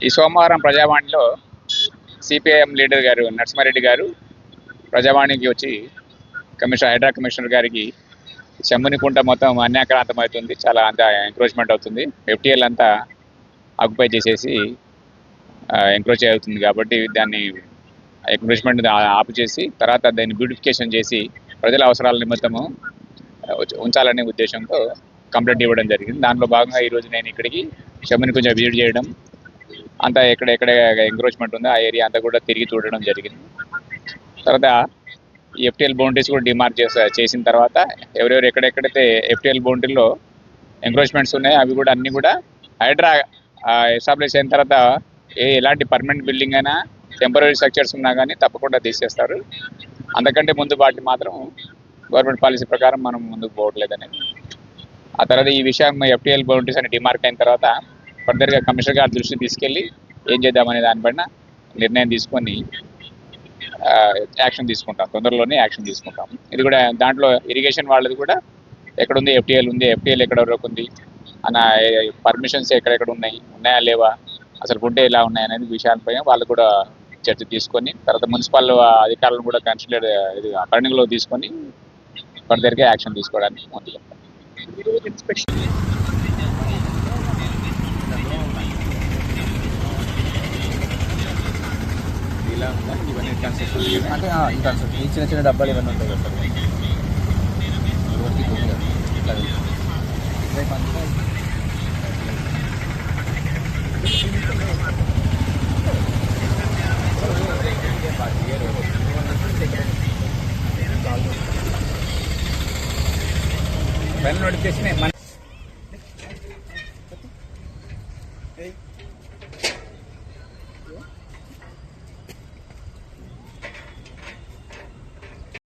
ఈ సోమవారం ప్రజావాణిలో CPIM leader గారు నరసింహారెడ్డి గారు ప్రజావాణికి వచ్చి కమిషనర్ హైడ్రా కమిషనర్ గారికి శంభునికుంట మొత్తం అన్యాక్రాంతం అవుతుంది చాలా అంత ఎంక్రోచ్మెంట్ అవుతుంది. ఎఫ్టీఎల్ అంతా ఆక్యుపై చేసేసి ఎంక్రోచ్ అవుతుంది కాబట్టి దాన్ని ఎంక్రోచ్మెంట్ ఆపు చేసి తర్వాత దాన్ని బ్యూటిఫికేషన్ చేసి ప్రజల అవసరాల నిమిత్తము ఉంచాలనే ఉద్దేశంతో కంప్లైంట్ ఇవ్వడం జరిగింది. దానిలో భాగంగా ఈరోజు నేను ఇక్కడికి షమ్ని కొంచెం విజిట్ చేయడం అంతా ఎక్కడ ఎక్కడ ఎంక్రోచ్మెంట్ ఉందో ఆ ఏరియా అంతా కూడా తిరిగి చూడడం జరిగింది. తర్వాత ఈ ఎఫ్టీఎల్ బౌండరీస్ కూడా డిమార్క్ చేసా చేసిన తర్వాత ఎవరెవరు ఎక్కడెక్కడైతే ఎఫ్టీఎల్ బౌండరీలో ఎంక్రోచ్మెంట్స్ ఉన్నాయో అవి కూడా అన్నీ కూడా హైడ్రా ఎస్టాబ్లిష్ అయిన తర్వాత ఏ ఎలాంటి పర్మనెంట్ బిల్డింగ్ అయినా టెంపరీ స్ట్రక్చర్స్ ఉన్నా కానీ తప్పకుండా తీసేస్తారు. అందుకంటే ముందు వాటిని మాత్రం గవర్నమెంట్ పాలసీ ప్రకారం మనం ముందుకు పోవట్లేదని ఆ తర్వాత ఈ విషయం ఎఫ్టీఎల్ బౌండరీస్ అని డిమార్క్ అయిన తర్వాత ఫర్దర్గా కమిషనర్ గారి దృష్టికి తీసుకెళ్ళి ఏం చేద్దామనే దానిపైన నిర్ణయం తీసుకొని యాక్షన్ తీసుకుంటాం. తొందరలోనే యాక్షన్ తీసుకుంటాం. ఇది కూడా దాంట్లో ఇరిగేషన్ వాళ్ళది కూడా ఎక్కడుంది ఎఫ్టీఎల్ ఉంది ఎఫ్టీఎల్ ఎక్కడ వరకు ఉంది అన్న పర్మిషన్స్ ఎక్కడెక్కడ ఉన్నాయి ఉన్నాయా లేవా అసలు ఉంటే ఎలా ఉన్నాయి అనేది విషయాలపై వాళ్ళు కూడా చర్చ తీసుకొని తర్వాత మున్సిపల్ అధికారులను కూడా కన్సిడర్ ఇది పరిగణలో తీసుకొని ఫర్దర్గా యాక్షన్ తీసుకోవడానికి ముందు ఈరోజు ఇన్స్పెక్షన్ అంటే సార్ ఈ చిన్న చిన్న డబ్బాలు ఇవన్నీ ఉంటాయి కదా పైన నోటిఫికేషన్ మన